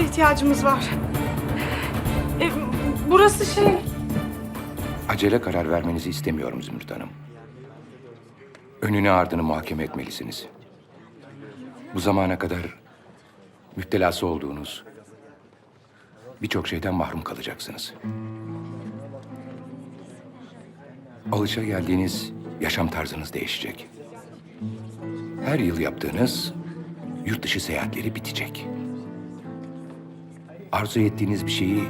bir ambulansa ihtiyacımız var. Ee, burası şey... Acele karar vermenizi istemiyorum Zümrüt Hanım. Önünü ardını muhakeme etmelisiniz. Bu zamana kadar müptelası olduğunuz birçok şeyden mahrum kalacaksınız. Alışa geldiğiniz yaşam tarzınız değişecek. Her yıl yaptığınız yurt dışı seyahatleri bitecek. Arzu ettiğiniz bir şeyi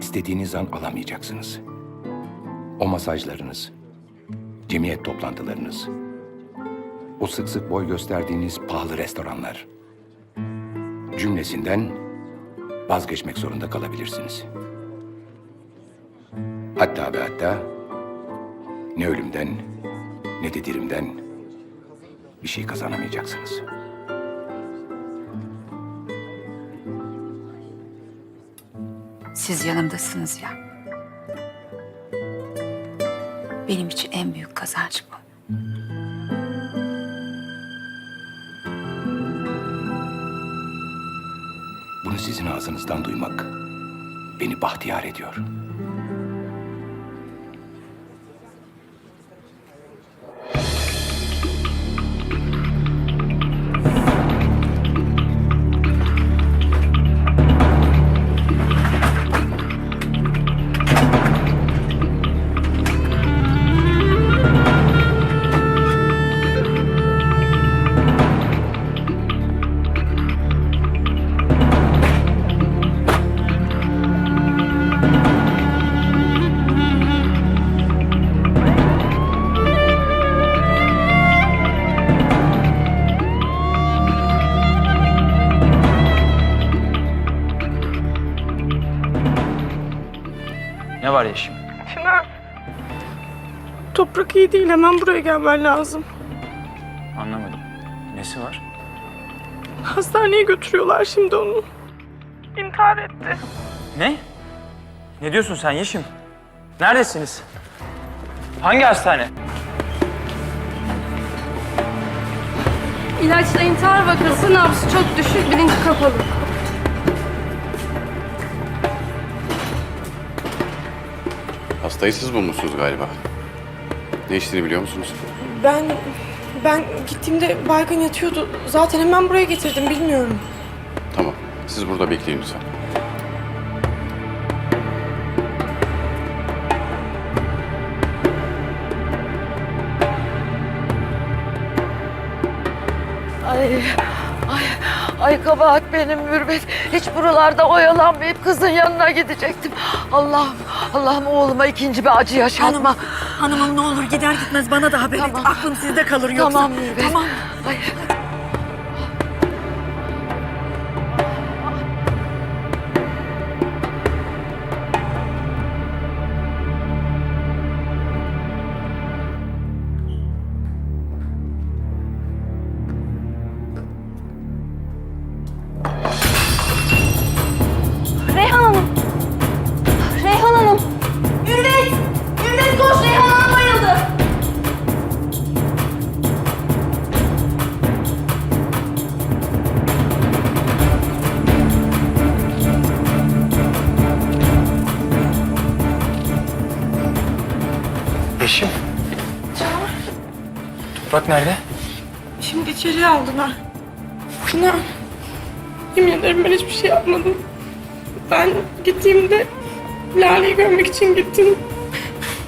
istediğiniz an alamayacaksınız. O masajlarınız, cemiyet toplantılarınız, o sık sık boy gösterdiğiniz pahalı restoranlar. Cümlesinden vazgeçmek zorunda kalabilirsiniz. Hatta ve hatta ne ölümden ne de dirimden bir şey kazanamayacaksınız. Siz yanımdasınız ya. Benim için en büyük kazanç bu. Bunu sizin ağzınızdan duymak beni bahtiyar ediyor. Toprak iyi değil. Hemen buraya gelmen lazım. Anlamadım. Nesi var? Hastaneye götürüyorlar şimdi onu. İntihar etti. Ne? Ne diyorsun sen Yeşim? Neredesiniz? Hangi hastane? İlaçla intihar vakası nabzı çok düşük, bilinci kapalı. Hastayı siz bulmuşsunuz galiba. Ne içtiğini biliyor musunuz? Ben ben gittiğimde baygın yatıyordu. Zaten hemen buraya getirdim bilmiyorum. Tamam. Siz burada bekleyin lütfen. Ay, ay, ay kabahat benim Mürvet. Hiç buralarda oyalanmayıp kızın yanına gidecektim. Allah'ım, Allah'ım oğluma ikinci bir acı yaşatma. Hanımım ne olur gider gitmez bana da haber et. Aklım sizde kalır yoksa. Tamam Mürvet. Tamam. Ay. Toprak nerede? Şimdi içeriye aldılar. Çınar. Yemin ederim ben hiçbir şey yapmadım. Ben gittiğimde Lale'yi görmek için gittim.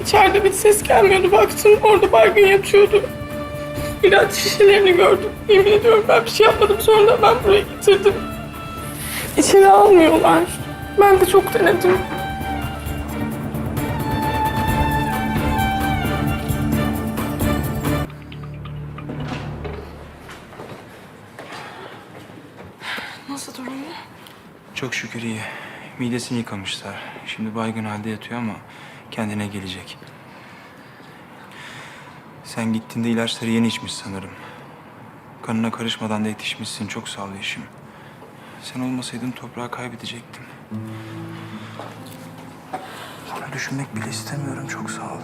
İçeride bir ses gelmiyordu. Baktım orada baygın yatıyordu. İlaç şişelerini gördüm. Yemin ediyorum ben bir şey yapmadım. Sonra ben buraya getirdim. İçeri almıyorlar. Ben de çok denedim. Çok şükür iyi. Midesini yıkamışlar. Şimdi baygın halde yatıyor ama kendine gelecek. Sen gittiğinde ilaçları yeni içmiş sanırım. kanına karışmadan da yetişmişsin. Çok sağ ol Yeşim. Sen olmasaydın toprağı kaybedecektim. Onu düşünmek bile istemiyorum. Çok sağ ol.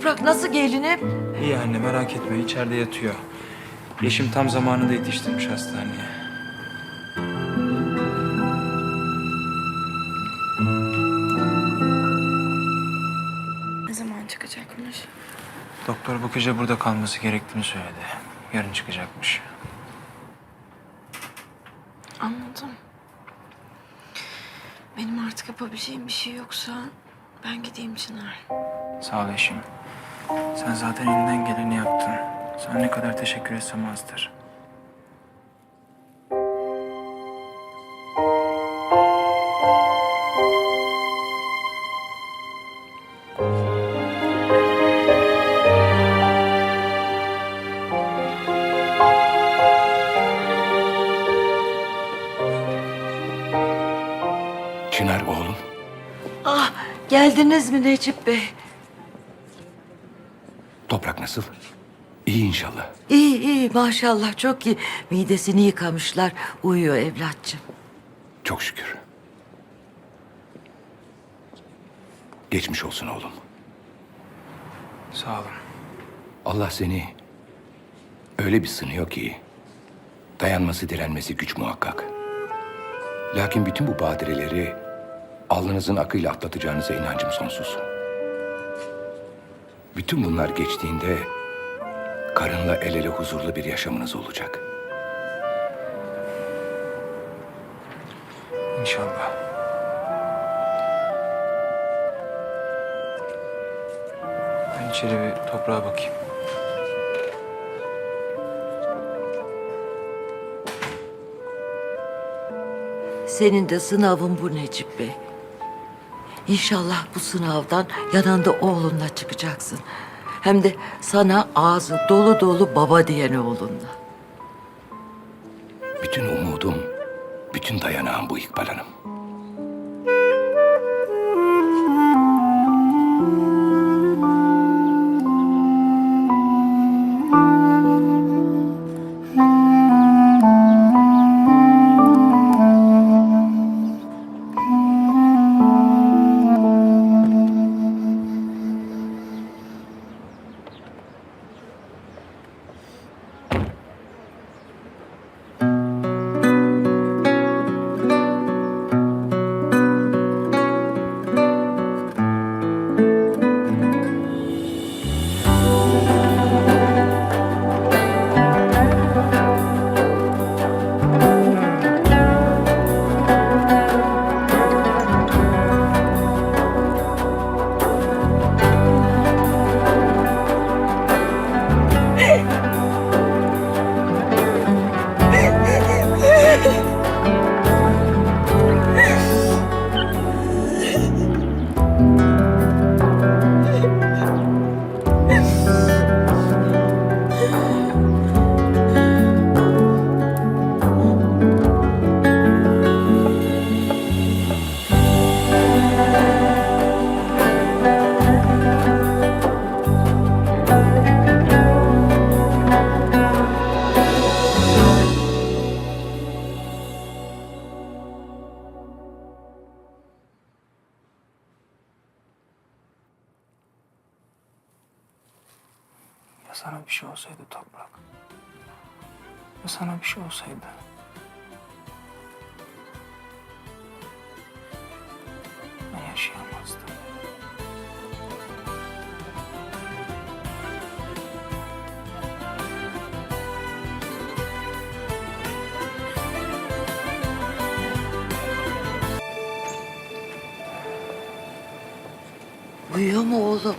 Toprak? Nasıl gelinim? İyi anne merak etme içeride yatıyor. Yeşim tam zamanında yetiştirmiş hastaneye. Ne zaman çıkacakmış? Doktor bu gece burada kalması gerektiğini söyledi. Yarın çıkacakmış. Anladım. Benim artık yapabileceğim bir şey yoksa ben gideyim Çınar. Sağ ol Yeşim. Sen zaten elinden geleni yaptın. Sana ne kadar teşekkür etsem azdır. Çınar oğlum. Ah geldiniz mi Necip Bey? Nasıl? İyi inşallah. İyi iyi maşallah çok iyi. Midesini yıkamışlar. Uyuyor evlatçım. Çok şükür. Geçmiş olsun oğlum. Sağ olun. Allah seni öyle bir sınıyor ki dayanması direnmesi güç muhakkak. Lakin bütün bu badireleri alnınızın akıyla atlatacağınıza inancım sonsuz. Bütün bunlar geçtiğinde karınla el ele huzurlu bir yaşamınız olacak. İnşallah. Ben içeri bir toprağa bakayım. Senin de sınavın bu Necip Bey. İnşallah bu sınavdan yanında oğlunla çıkacaksın. Hem de sana ağzı dolu dolu baba diyen oğlunla. Bütün umudum, bütün dayanağım bu İkbal Hanım. Bir şey olsaydı toprak. Ya sana bir şey olsaydı. Ben yaşayamazdım. Uyuyor mu oğlum?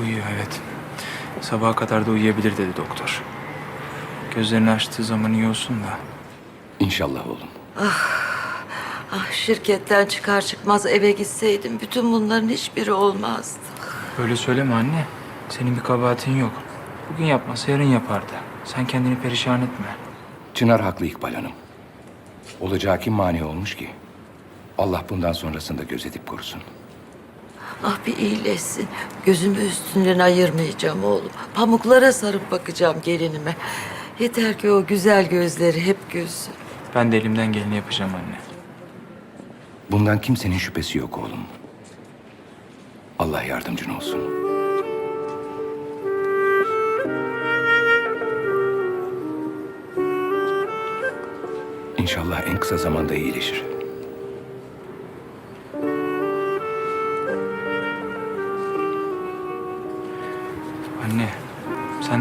Uyuyor evet. Sabaha kadar da uyuyabilir dedi doktor. Gözlerini açtığı zaman iyi olsun da. İnşallah oğlum. Ah şirketten çıkar çıkmaz eve gitseydim bütün bunların hiçbiri olmazdı. Böyle söyleme anne. Senin bir kabahatin yok. Bugün yapmasa yarın yapardı. Sen kendini perişan etme. Çınar haklı İkbal Hanım. Olacağı kim mani olmuş ki? Allah bundan sonrasında gözetip korusun. Ah bir iyileşsin. Gözümü üstünden ayırmayacağım oğlum. Pamuklara sarıp bakacağım gelinime. Yeter ki o güzel gözleri hep gülsün. Ben de elimden geleni yapacağım anne. Bundan kimsenin şüphesi yok oğlum. Allah yardımcın olsun. İnşallah en kısa zamanda iyileşir.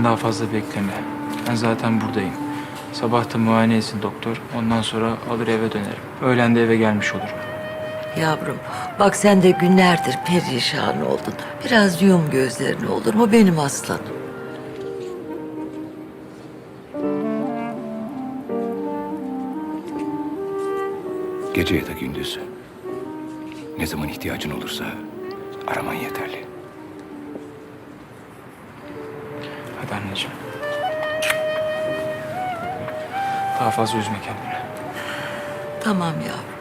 Sen daha fazla bekleme. Ben zaten buradayım. Sabah da muayene etsin doktor. Ondan sonra alır eve dönerim. Öğlen de eve gelmiş olurum. Yavrum bak sen de günlerdir perişan oldun. Biraz yum gözlerini olur mu benim aslanım? Gece ya da gündüz. Ne zaman ihtiyacın olursa araman yeterli. Hadi anneciğim. Daha fazla üzme kendini. Tamam yavrum.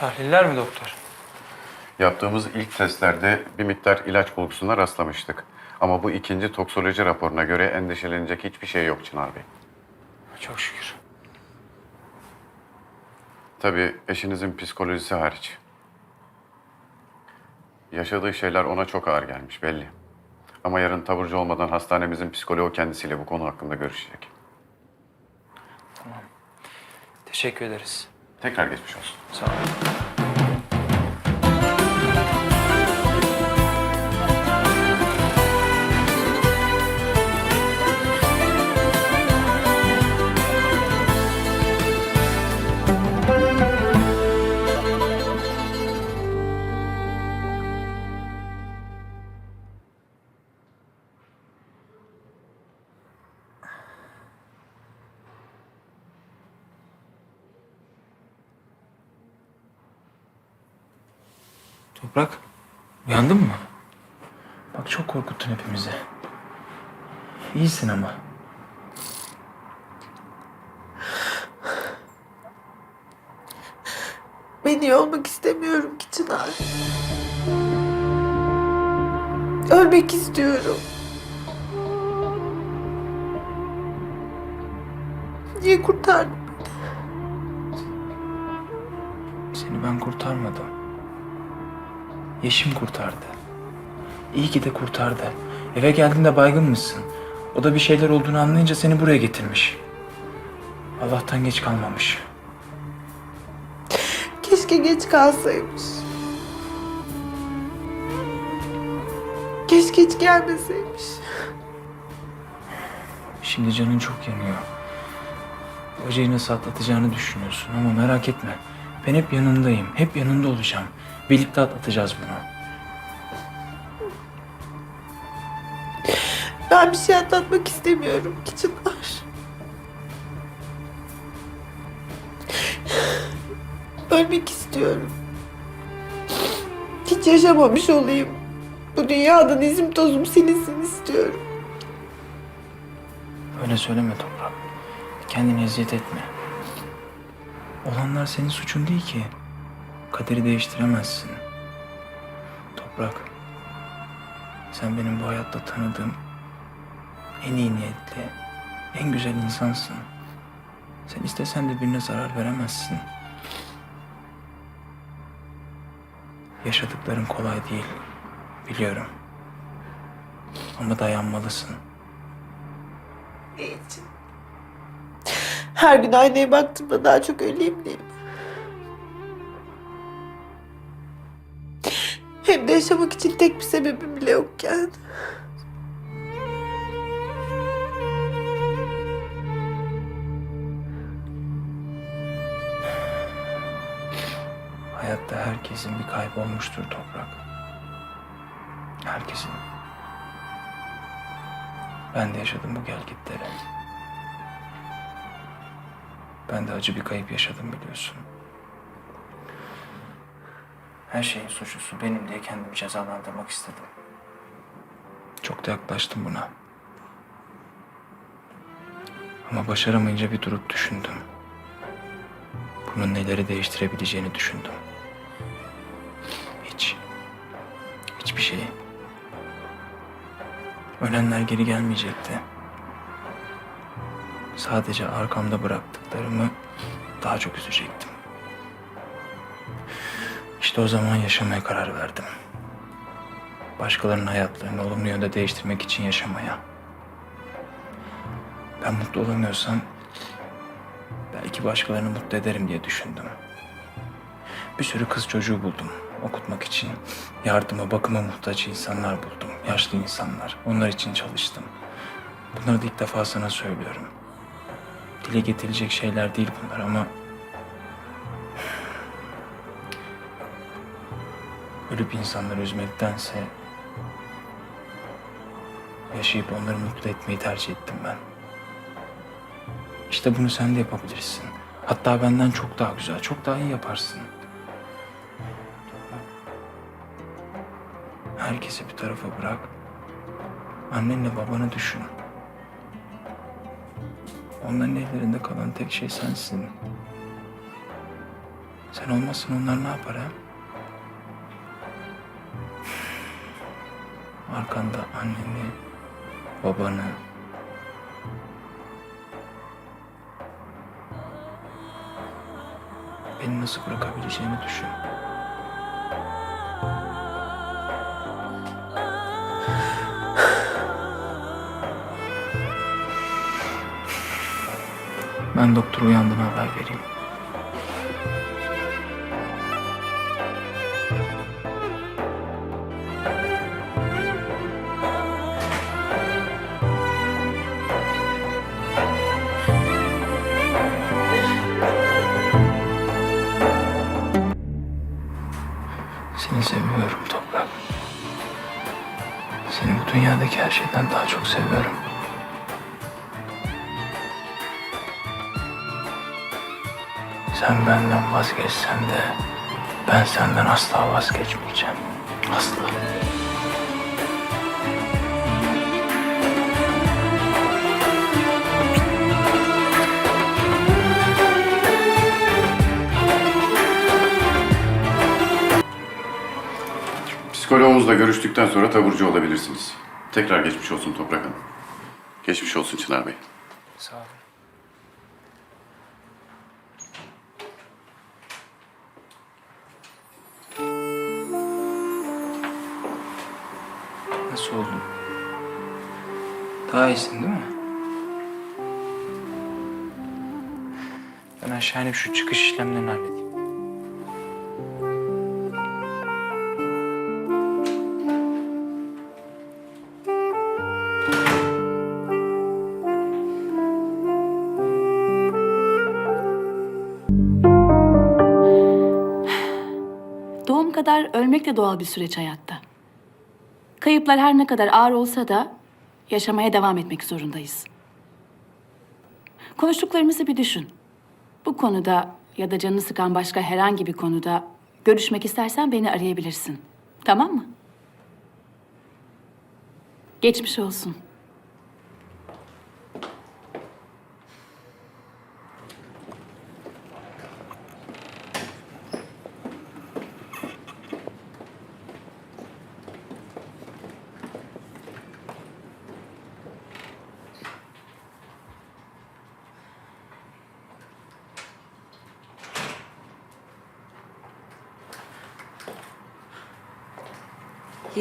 Tahliller mi doktor? Yaptığımız ilk testlerde bir miktar ilaç bulgusuna rastlamıştık. Ama bu ikinci toksoloji raporuna göre endişelenecek hiçbir şey yok Çınar Bey. Çok şükür. Tabii eşinizin psikolojisi hariç. Yaşadığı şeyler ona çok ağır gelmiş belli. Ama yarın taburcu olmadan hastanemizin psikoloğu kendisiyle bu konu hakkında görüşecek. Teşekkür ederiz. Tekrar geçmiş olsun. Sağ olun. Toprak, uyandın mı? Bak çok korkuttun hepimizi. İyisin ama. Ben iyi olmak istemiyorum ki Çınar. Ölmek istiyorum. Niye kurtardın? Seni ben kurtarmadım. Yeşim kurtardı. İyi ki de kurtardı. Eve geldiğinde baygın mısın? O da bir şeyler olduğunu anlayınca seni buraya getirmiş. Allah'tan geç kalmamış. Keşke geç kalsaymış. Keşke hiç gelmeseymiş. Şimdi canın çok yanıyor. Acıyı nasıl atlatacağını düşünüyorsun ama merak etme. Ben hep yanındayım. Hep yanında olacağım. Birlikte atlatacağız bunu. Ben bir şey atlatmak istemiyorum ki Çınar. Ölmek istiyorum. Hiç yaşamamış olayım. Bu dünyadan izim tozum silinsin istiyorum. Öyle söyleme Toprak. Kendini eziyet etme. Olanlar senin suçun değil ki. Kaderi değiştiremezsin. Toprak. Sen benim bu hayatta tanıdığım en iyi niyetli, en güzel insansın. Sen istesen de birine zarar veremezsin. Yaşadıkların kolay değil. Biliyorum. Ama dayanmalısın. İçin? Her gün aynaya baktığımda daha çok öleyim diye? Hem de yaşamak için tek bir sebebim bile yokken. Hayatta herkesin bir kaybı olmuştur toprak. Herkesin. Ben de yaşadım bu gelgitleri. Ben de acı bir kayıp yaşadım biliyorsun. Her şeyin suçlusu benim diye kendimi cezalandırmak istedim. Çok da yaklaştım buna. Ama başaramayınca bir durup düşündüm. Bunun neleri değiştirebileceğini düşündüm. Hiç. Hiçbir şey. Ölenler geri gelmeyecekti. Sadece arkamda bıraktıklarımı daha çok üzecektim. İşte o zaman yaşamaya karar verdim. Başkalarının hayatlarını olumlu yönde değiştirmek için yaşamaya. Ben mutlu olamıyorsam belki başkalarını mutlu ederim diye düşündüm. Bir sürü kız çocuğu buldum okutmak için. Yardıma, bakıma muhtaç insanlar buldum. Yaşlı insanlar. Onlar için çalıştım. Bunları da ilk defa sana söylüyorum. Dile getirilecek şeyler değil bunlar ama... Ölüp insanları üzmektense... Yaşayıp onları mutlu etmeyi tercih ettim ben. İşte bunu sen de yapabilirsin. Hatta benden çok daha güzel, çok daha iyi yaparsın. Herkesi bir tarafa bırak. Annenle babanı düşün. Onların ellerinde kalan tek şey sensin. Sen olmazsan onlar ne yapar ha? Arkanda anneni, babanı, beni nasıl bırakabileceğini düşün. Ben doktor uyandığına haber vereyim. Seni seviyorum Toprak. Seni bu dünyadaki her şeyden daha çok seviyorum. Sen benden vazgeçsen de ben senden asla vazgeçmeyeceğim. Asla. Psikologumuzla görüştükten sonra taburcu olabilirsiniz. Tekrar geçmiş olsun Toprak Hanım. Geçmiş olsun Çınar Bey. Sağ olun. Nasıl oldun? Daha iyisin değil mi? Ben aşağı inip şu çıkış işlemlerini halledeyim. Doğum kadar ölmek de doğal bir süreç hayatta. Kayıplar her ne kadar ağır olsa da yaşamaya devam etmek zorundayız. Konuştuklarımızı bir düşün. Bu konuda ya da canını sıkan başka herhangi bir konuda görüşmek istersen beni arayabilirsin. Tamam mı? Geçmiş olsun.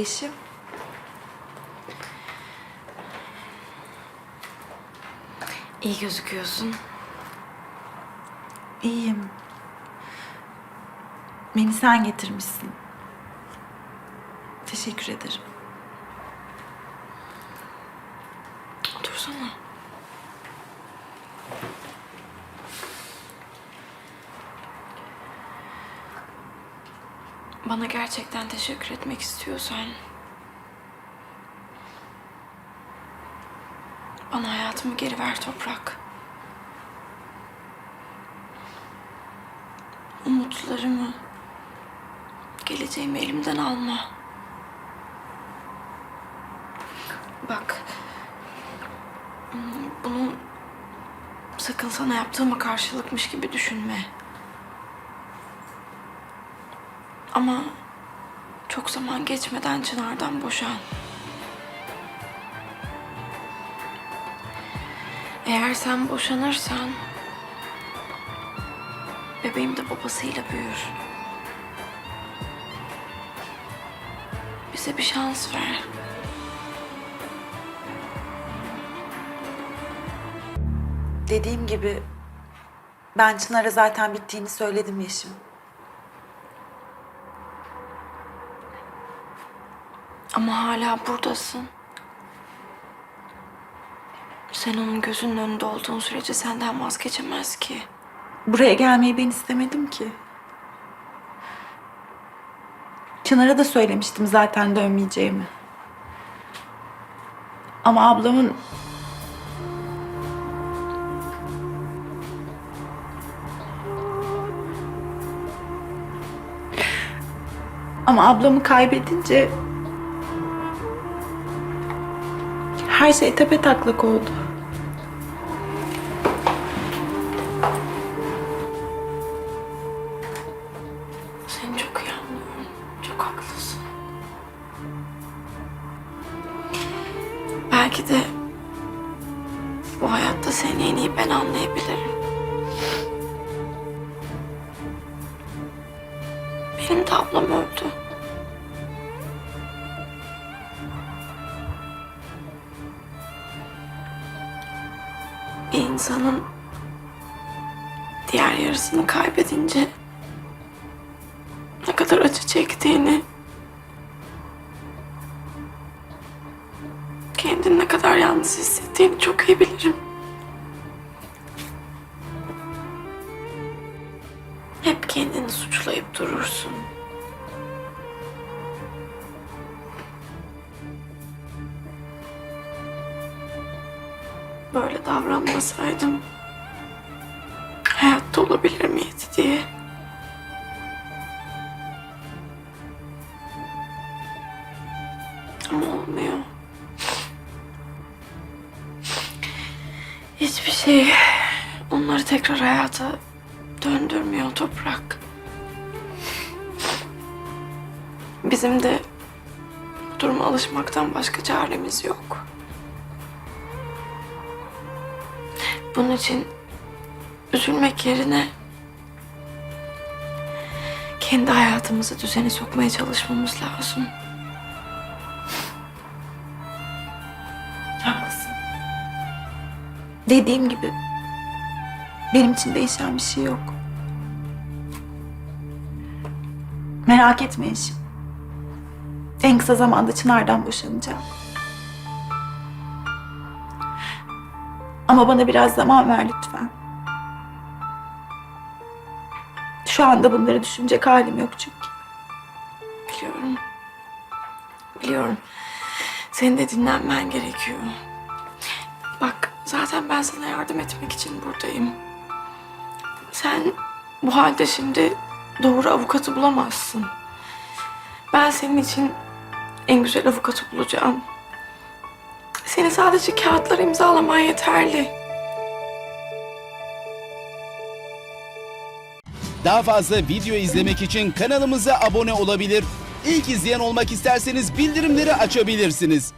Yeşim. İyi gözüküyorsun. İyiyim. Beni sen getirmişsin. Teşekkür ederim. Otursana. Bana gerçekten teşekkür etmek istiyorsan... Bana hayatımı geri ver Toprak. Umutlarımı, geleceğimi elimden alma. Bak, bunu sakın sana yaptığıma karşılıkmış gibi düşünme. Ama çok zaman geçmeden Çınar'dan boşan. Eğer sen boşanırsan bebeğim de babasıyla büyür. Bize bir şans ver. Dediğim gibi ben Çınar'a zaten bittiğini söyledim Yeşim. Ama hala buradasın. Sen onun gözünün önünde olduğun sürece senden vazgeçemez ki. Buraya gelmeyi ben istemedim ki. Çınar'a da söylemiştim zaten dönmeyeceğimi. Ama ablamın... Ama ablamı kaybedince... Her şey tepe taklak oldu. Bir insanın diğer yarısını kaybedince ne kadar acı çektiğini, kendini ne kadar yalnız hissettiğini çok iyi bilirim. Hep kendini suçlayıp durursun. Davranmasaydım hayatta olabilir miydi diye. Ama olmuyor. Hiçbir şey onları tekrar hayata döndürmüyor toprak. Bizim de bu duruma alışmaktan başka çaremiz yok. Bunun için üzülmek yerine kendi hayatımızı düzene sokmaya çalışmamız lazım. Haklısın. Dediğim gibi benim için değişen bir şey yok. Merak etme eşim. En kısa zamanda Çınar'dan boşanacağım. Ama bana biraz zaman ver lütfen. Şu anda bunları düşünecek halim yok çünkü. Biliyorum. Biliyorum. Senin de dinlenmen gerekiyor. Bak zaten ben sana yardım etmek için buradayım. Sen bu halde şimdi doğru avukatı bulamazsın. Ben senin için en güzel avukatı bulacağım. Senin sadece kağıtları imzalaman yeterli. Daha fazla video izlemek için kanalımıza abone olabilir. İlk izleyen olmak isterseniz bildirimleri açabilirsiniz.